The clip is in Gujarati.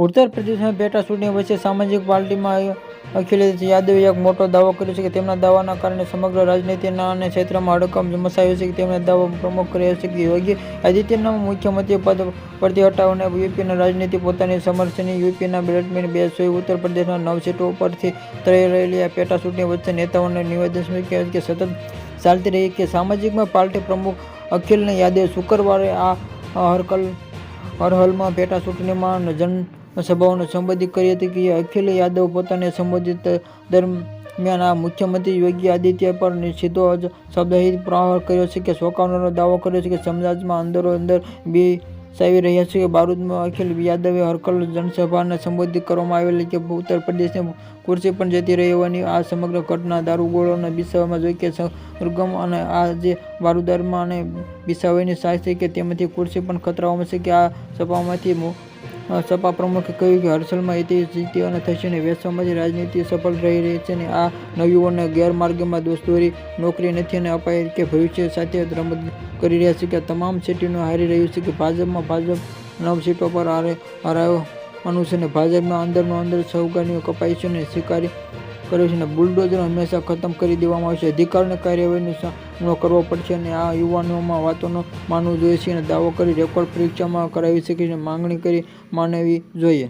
ઉત્તર પ્રદેશમાં પેટા ચૂંટણી વચ્ચે સામાજિક પાર્ટીમાં અખિલેશ યાદવે એક મોટો દાવો કર્યો છે કે તેમના દાવાના કારણે સમગ્ર રાજનીતિના અને ક્ષેત્રમાં હડકંપ મસાયો છે કે તેમણે દાવો પ્રમુખ કર્યો છે કે યોગી આદિત્યના મુખ્યમંત્રી પદ પરથી હટાવને યુપીની રાજનીતિ પોતાની સમર્થની યુપીના બેલેટમેન્ટ બે સોય ઉત્તર પ્રદેશના નવ સીટો ઉપરથી થઈ રહેલી આ પેટા ચૂંટણી વચ્ચે નેતાઓને નિવેદન સ્વીકાર્યું કે સતત ચાલતી રહી કે સામાજિકમાં પાર્ટી પ્રમુખ અખિલને યાદવે શુક્રવારે આ હરકલ હરહલમાં પેટા ચૂંટણીમાં જનસભાઓને સંબોધિત કરી હતી કે અખિલ યાદવ પોતાને સંબોધિત દરમિયાન આ મુખ્યમંત્રી યોગી આદિત્ય પર સીધો જ શબ્દહિત પ્રહાર કર્યો છે કે સોકાવનારો દાવો કર્યો છે કે સમાજમાં અંદરો અંદર બે સાવી રહ્યા છે કે બારૂદમાં અખિલ યાદવે હરકલ જનસભાને સંબોધિત કરવામાં આવેલી કે ઉત્તર પ્રદેશની ખુરશી પણ જતી રહી હોવાની આ સમગ્ર ઘટના દારૂગોળોને બિસાવવામાં જોઈ કે સરગમ અને આ જે બારૂદારમાં અને બિસાવવાની સાય છે કે તેમાંથી ખુરશી પણ ખતરાઓમાં છે કે આ સભામાંથી સપા પ્રમુખે કહ્યું કે હર્ષલમાં ઐતિહાસિક અને થશે અને વેસવામાંથી રાજનીતિ સફળ રહી રહી છે અને આ નવયુવાનને ગેરમાર્ગમાં દોસ્તોરી, નોકરી નથી અને અપાય કે ભવિષ્ય સાથે રમત કરી રહ્યા છે કે તમામ સિટીનું હારી રહ્યું છે કે ભાજપમાં ભાજપ નવ સીટો પર હારે હરાયો છે અને ભાજપના અંદરનો અંદર સહકારીઓ કપાય છે અને સ્વીકારી કર્યો છે અને બુલડોઝર હંમેશા ખતમ કરી દેવામાં આવશે અધિકારને કાર્યવાહીનો સામનો કરવો પડશે અને આ યુવાનોમાં વાતોનો માનવું જોઈએ છે અને દાવો કરી રેકોર્ડ પરીક્ષામાં કરાવી શકે છે માંગણી કરી માનવી જોઈએ.